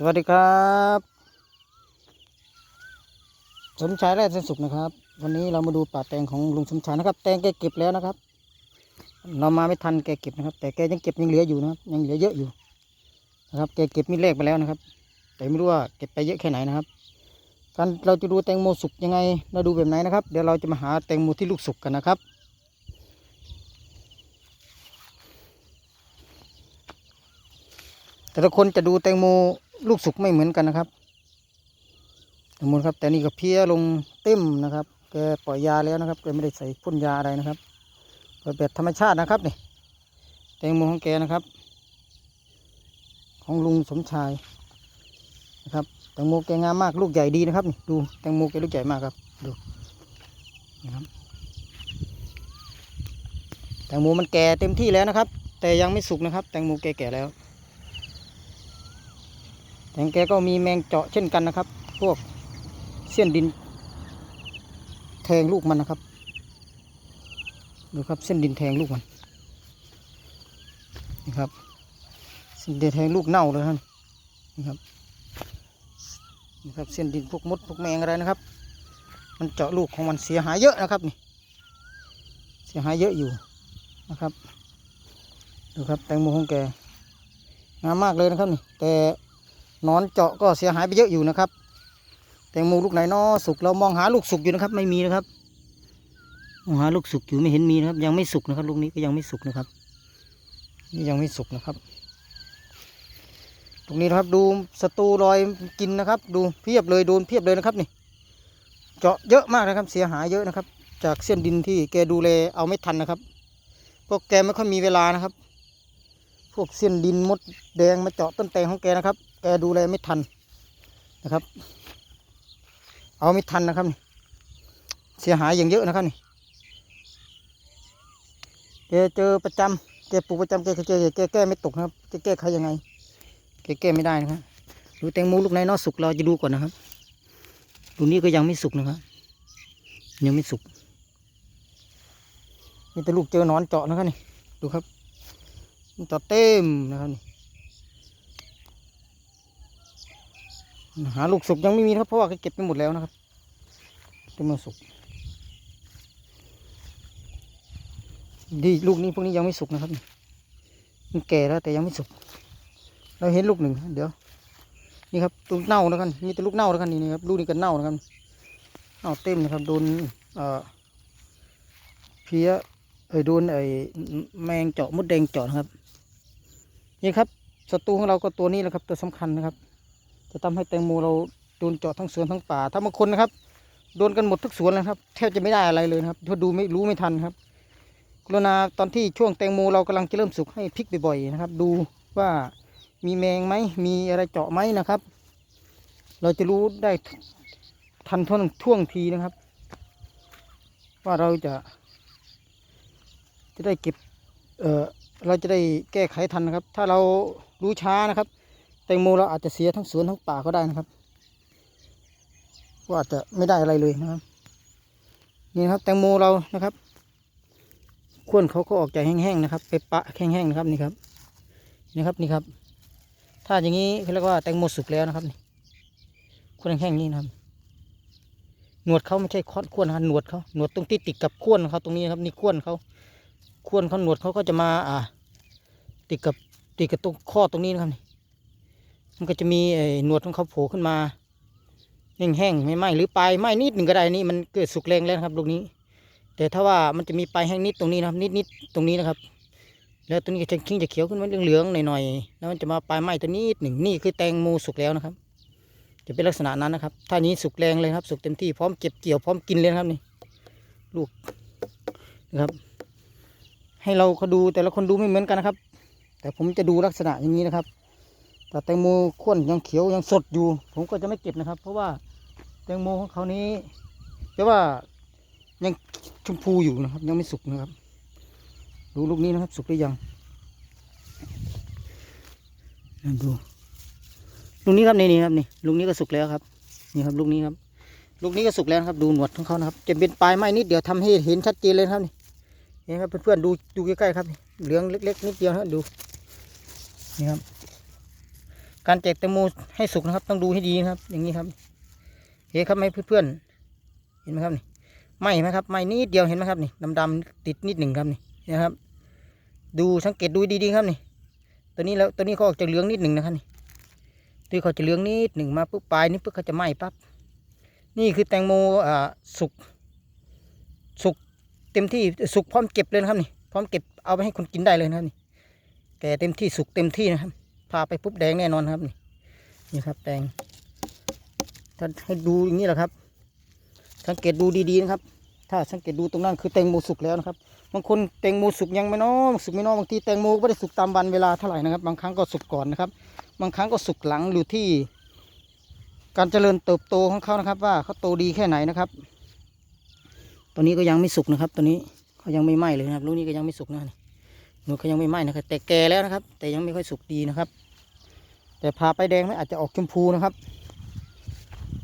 สวัสดีครับ สมชายแร่เส้นสุขนะครับ วันนี้เรามาดูป่าแตงของลุงสมชายนะครับ แตงแกเก็บแล้วนะครับ เรามาไม่ทันแกเก็บนะครับ แต่แกยังเก็บยังเหลืออยู่นะครับยังเหลือเยอะอยู่นะครับแกเก็บมีเลขไปแล้วนะครับ แต่ไม่รู้ว่าเก็บไปเยอะแค่ไหนนะครับ การเราจะดูแตงโมสุกยังไง เราดูแบบไหนนะครับ เดี๋ยวเราจะมาหาแตงโมที่ลูกสุกกันนะครับแต่ละคนจะดูแตงโม ลูกสุกไม่เหมือนกันนะครับสมมติครับ แต่นี่ก็เพี้ยลงเต็มนะครับแกปล่อยยาแล้วนะครับแกไม่ได้ใส่พ่นยาอะไรนะครับปล่อยแบบธรรมชาตินะครับนี่แตงโมของแกนะครับ ของลุงสมชายนะครับแตงโมแกงามมากลูกใหญ่ดีนะครับนี่ดูแตงโมแกลูกใหญ่มากครับดูนะครับแตงโมมันแก่เต็มที่แล้วนะครับ แต่ยังไม่สุกนะครับ แตงโมแกแก่แล้ว แงแกก็มีแมงเจาะเช่นกันนะครับ พวกเส้นดิน แทงลูกมันนะครับ ดูครับเส้นดินแทงลูกมันนี่ครับเส้นดินแทงลูกเน่าเลยครับนี่ครับนี่ครับเส้นดินพวกมดพวกแมงอะไรนะครับ มันเจาะลูกของมันเสียหายเยอะนะครับนี่เสียหายเยอะอยู่นะครับ ดูครับแตงโมของแกงามมากเลยนะครับนี่แต่ นอนเจาะก็เสียหายไปเยอะอยู่นะครับ แตงโมลูกไหนนอสุกเรามองหาลูกสุกอยู่นะครับ ไม่มีนะครับมองหาลูกสุกอยู่ไม่เห็นมีนะครับ ยังไม่สุกนะครับ ลูกนี้ก็ยังไม่สุกนะครับ นี่ยังไม่สุกนะครับ ตรงนี้นะครับดูศัตรูรอยกินนะครับ ดูเพียบเลยโดนเพียบเลยนะครับนี่เจาะเยอะมากนะครับ เสียหายเยอะนะครับ จากเส้นดินที่แกดูแลเอาไม่ทันนะครับพราะแกไม่ค่อยมีเวลานะครับ พวกเส้นดินมดแดงมาเจาะต้นแตงของแกนะครับ แกดูแลไม่ทันนะครับ เอาไม่ทันนะครับนี่เสียหายอย่างเยอะนะครับนี่แกเจอประจำแกปลูกประจำแกแกแกแกแก้ไม่ตกนะครับจะแก้ไขยังไงแกแก้ไม่ได้นะครับดูแตงโมลูกไหนนอสุกเราจะดูก่อนนะครับลูนี้ก็ยังไม่สุกนะครับยังไม่สุกนี่แต่ลูกเจอนอนเจาะนะครับนี่ดูครับมันเจาะเต็มนะครับนี่ หาลูกสุกยังไม่มีนะครับเพราะว่าเขาเก็บไปหมดแล้วนะครับเป็นมาสุก ดีลูกนี้พวกนี้ยังไม่สุกนะครับมันแก่แล้วแต่ยังไม่สุก เราเห็นลูกหนึ่งเดี๋ยว นี่ครับลูกเน่านะครับมีแต่ลูกเน่านะครับนี่นะครับลูกนี้ก็เน่านะครับเน่าเต็มนะครับโดนเอ่อเพี้ยเอ้ยโดนไอ้แมงเจาะมดแดงเจาะนะครับนี่ครับศัตรูของเราก็ตัวนี้แหละครับตัวสำคัญนะครับ จะทำให้แตงโมเราโดนเจาะทั้งสวนทั้งป่า ถ้าบางคนนะครับ โดนกันหมดทุกสวนเลยครับ แทบจะไม่ได้อะไรเลยครับถ้าดูไม่รู้ไม่ทันครับกรุณาตอนที่ช่วงแตงโมเรากำลังจะเริ่มสุกให้พลิกบ่อยๆนะครับ ดูว่ามีแมงไหมมีอะไรเจาะไหมนะครับ เราจะรู้ได้ทันท่วงท่วงทีนะครับ ว่าเราจะ จะได้เก็บเออเราจะได้แก้ไขทันนะครับ ถ้าเรารู้ช้านะครับ แตงโมเราอาจจะเสียทั้งสวนทั้งป่าก็ได้นะครับว่าอาจจะไม่ได้อะไรเลยนะครับ นี่ครับแตงโมเรานะครับขวนเขาก็ออกจากแห้งๆนะครับ ไปปะแห้งๆนะครับนี่ครับนี่ครับนี่ครับ ถ้าอย่างนี้เขาเรียกว่าแตงโมสุกแล้วนะครับนี่ขวนแห้งๆนี่นะครับหนวดเขาไม่ใช่ค้อนขวนนะครับหนวดเขาหนวดตรงที่ติดกับขวนเขาตรงนี้นะครับนี่ขวนเขาขวนเขาหนวดเขาก็จะมาอ่า ติดกับติดกับตรงข้อตรงนี้นะครับนี่ มันก็จะมีไอ้หนวดของเขาโผล่ขึ้นมาแห้งๆไม่ไหมหรือปลายไหมนิดหนึ่งก็ได้นี่มันเกิดสุกแรงแล้วครับลูกนี้ แต่ถ้าว่ามันจะมีปลายแห้งนิดตรงนี้นะครับนิดๆตรงนี้นะครับ แล้วตัวนี้จะขิงจะเขียวขึ้นมาเหลืองๆหน่อยๆแล้วมันจะมาปลายไหมตัวนี้หนึ่งนี่คือแตงโมสุกแล้วนะครับ จะเป็นลักษณะนั้นนะครับ ถ้านี้สุกแรงเลยครับ สุกเต็มที่พร้อมเก็บเกี่ยวพร้อมกินเลยครับนี่ลูกนะครับ ให้เราเขาดูแต่ละคนดูไม่เหมือนกันนะครับ แต่ผมจะดูลักษณะอย่างนี้นะครับ แต่แตงโมข้นยังเขียวยังสดอยู่ ผมก็จะไม่เก็บนะครับ เพราะว่าแตงโมของเขานี้แต่ว่ายังชมพูอยู่นะครับ ยังไม่สุกนะครับ ดูลูกนี้นะครับ สุกหรือยังดูลูกนี้ครับนี่นี่ครับนี่ลูกนี้ก็สุกแล้วครับ นี่ครับลูกนี้ครับ ลูกนี้ก็สุกแล้วครับ ดูหนวดของเขานะครับจะเป็นปลายไม้นิดเดียวทำให้เห็นชัดเจนเลยครับนี่นี่ครับเพื่อนๆดูดูใกล้ๆครับ เหลืองเล็ก ๆ นิดเดียวครับดูนี่ครับ การแจกแตงโมให้สุกนะครับ ต้องดูให้ดีนะครับ อย่างนี้ครับเห็นครับไหมเพื่อนๆเห็นไหมครับนี่ไหมไหมครับไหมนิดเดียวเห็นไหมครับนี่ดำๆติดนิดหนึ่งครับนี่นะครับ ดูสังเกตดูดีๆครับนี่ตัวนี้แล้วตัวนี้เขาออกจะเหลืองนิดหนึ่งนะครับนี่ตัวเขาจะเหลืองนิดหนึ่งมาปุ๊บปลายนี่ปุ๊บเขาจะไหม้ปั๊บนี่คือแตงโมอ่าสุกสุกเต็มที่สุกพร้อมเก็บเลยนะครับนี่พร้อมเก็บเอาไปให้คนกินได้เลยนะครับนี่แก่เต็มที่สุกเต็มที่นะครับ พาไปปุ๊บแดงแน่นอนครับนี่นี่ครับแดงถ้าให้ดูอย่างนี้แหละครับ สังเกตดูดีๆนะครับ ถ้าสังเกตดูตรงนั้นคือแตงโมสุกแล้วนะครับ บางคนแตงโมสุกยังไม่น้อสุกไม่น้อบางทีแตงโมก็ไม่ได้สุกตามวันเวลาเท่าไหร่นะครับ บางครั้งก็สุกก่อนนะครับ บางครั้งก็สุกหลังอยู่ที่ การเจริญเติบโตของเขานะครับ ว่าเขาโตดีแค่ไหนนะครับตัวนี้ก็ยังไม่สุกนะครับ ตัวนี้เขายังไม่ไหม้เลยนะครับลูกนี้ก็ยังไม่สุกนะ หนูเขายังไม่ไหม้นะครับ แต่แก่แล้วนะครับ แต่ยังไม่ค่อยสุกดีนะครับ แต่พาไปแดงไม่อาจจะออกชมพูนะครับ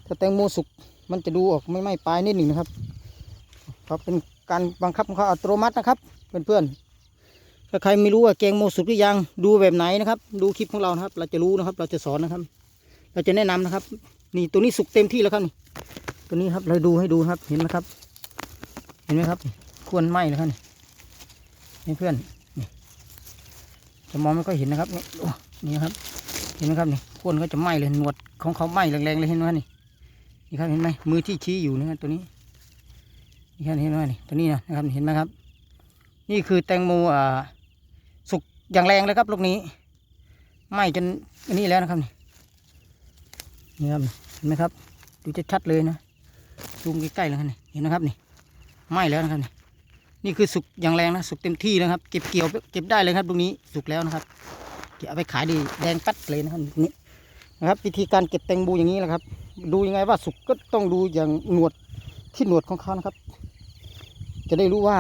ถ้าแตงโมสุกมันจะดูออกไม่ไหม้ปลายนิดหนึ่งนะครับเพราะเป็นการบังคับของเขาอัตโนมัตินะครับ เพื่อนๆถ้าใครไม่รู้ว่าแกงโมสุกหรือยังดูแบบไหนนะครับ ดูคลิปของเรานะครับ เราจะรู้นะครับ เราจะสอนนะครับ เราจะแนะนำนะครับ นี่ตัวนี้สุกเต็มที่แล้วครับนี่ตัวนี้ครับเราดูให้ดูครับเห็นไหมครับ เห็นไหมครับ ควรไหม้แล้วครับนี่เพื่อน จะมองไม่ค่อยเห็นนะครับนี่โอ้นี่ครับ เห็นไหมครับนี่ควรเขาจะไหม้เลยหนวดของเขาไหม้แรงๆเลยเห็นไหมนี่นี่ครับเห็นไหมมือที่ชี้อยู่นะครับตัวนี้นี่ครับเห็นไหมนี่ตัวนี้นะครับเห็นไหมครับ นี่คือแตงโมอ่าสุกอย่างแรงเลยครับลูกนี้ไหม้จนอันนี้แล้วนะครับนี่นี่ครับเห็นไหมครับ ดูจะชัดเลยนะซูมใกล้ๆเลยครับนี่เห็นไหมครับนี่ไหม้แล้วนะครับนี่ นี่คือสุกอย่างแรงนะ สุกเต็มที่นะครับ เก็บเกี่ยวเก็บได้เลยครับลูกนี้สุกแล้วนะครับเก็บเอาไปขายดีแดงปัดเลยนะครับนี่นะครับ วิธีการเก็บแตงโมอย่างนี้แหละครับ ดูยังไงว่าสุกก็ต้องดูอย่างหนวดที่หนวดของเขานะครับ จะได้รู้ว่า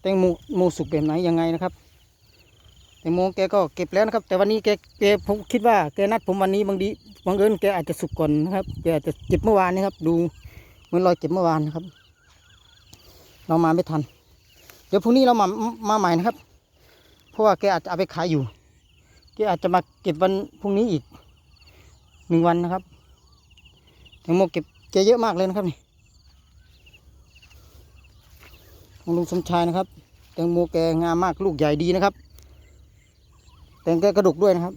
แตงโมโมสุกแบบไหนยังไงนะครับแตงโมแกก็เก็บแล้วนะครับ แต่วันนี้แกแกผมคิดว่าแกนัดผมวันนี้บางดีบางเอิญแกอาจจะสุกก่อนนะครับแกอาจจะเก็บเมื่อวานนะครับ ดูเหมือนรอยเก็บเมื่อวานนะครับ เรามาไม่ทัน เดี๋ยวพรุ่งนี้เรามามาใหม่นะครับ เพราะว่าแกอาจจะเอาไปขายอยู่แกอาจจะมาเก็บวันพรุ่งนี้อีกหนึ่งวันนะครับแตงโมเก็บแกเยอะมากเลยนะครับนี่ของลุงสมชายนะครับ แตงโมแกงามมากลูกใหญ่ดีนะครับ แตงแกกระดุกด้วยนะครับ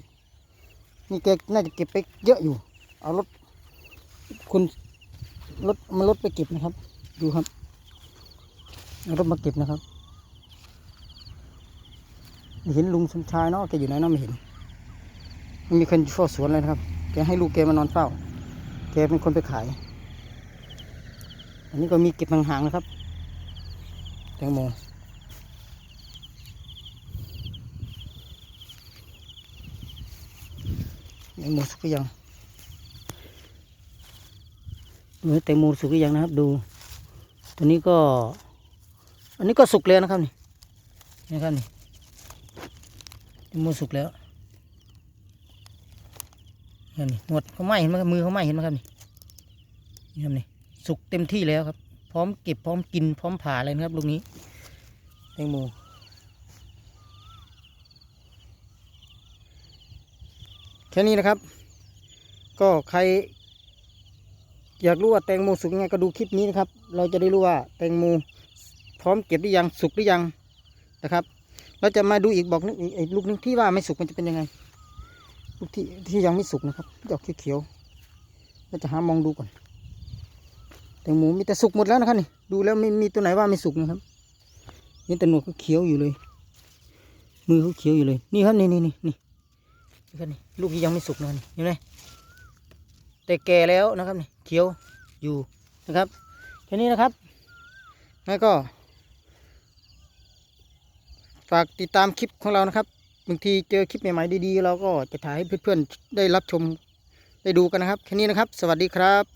นี่แกน่าจะเก็บไปเยอะอยู่ เอารถคุณรถมันรถไปเก็บนะครับ ดูครับ รถมาเก็บนะครับไม่เห็นลุงสมชายเนาะแกอยู่ไหนเนาะไม่เห็นไม่มีคนเฝ้าสวนเลยนะครับ แกให้ลูกแกมานอนเฝ้า แกเป็นคนไปขาย อันนี้ก็มีเก็บห่างๆนะครับ แตงโมแตงโมสุกยังดูให้แตงโมสุกยังนะครับ ดู ตัวนี้ก็ อันนี้ก็สุกแล้วนะครับนี่นะครับนี่แตงโมสุกแล้วนี่นี่หนวดเขาไหมเห็นไหมครับมือเขาไหมเห็นไหมครับนี่นี่ครับนี่สุกเต็มที่แล้วครับ พร้อมเก็บพร้อมกินพร้อมผ่าเลยนะครับลูกนี้แตงโมแค่นี้นะครับ ก็ใคร อยากรู้ว่าแตงโมสุกยังไงก็ดูคลิปนี้นะครับ เราจะได้รู้ว่าแตงโม ร้อมเก็บหรือยังสุกหรือยังนะครับเราจะมาดูอีกบอกนึงอีกอีกลูกนึงที่ว่าไม่สุกมันจะเป็นยังไงลูกที่ที่ยังไม่สุกนะครับดอกเขียวๆเราจะหามองดูก่อนแตงโมมีแต่สุกหมดแล้วนะครับนี่ดูแล้วไม่มีตัวไหนว่าไม่สุกนะครับนี่แต่หนวดเขาเขียวอยู่เลย มือเขาเขียวอยู่เลย นี่ครับนี่นี่นี่นี่นี่ครับนี่ลูกที่ยังไม่สุกนะนี่เห็นไหมแต่แก่แล้วนะครับนี่เขียวอยู่นะครับแค่นี้นะครับแล้วก็ ฝากติดตามคลิปของเรานะครับบางทีเจอคลิปใหม่ๆดีๆ เราก็จะถ่ายให้เพื่อนๆได้รับชมได้ดูกันนะครับ แค่นี้นะครับ สวัสดีครับ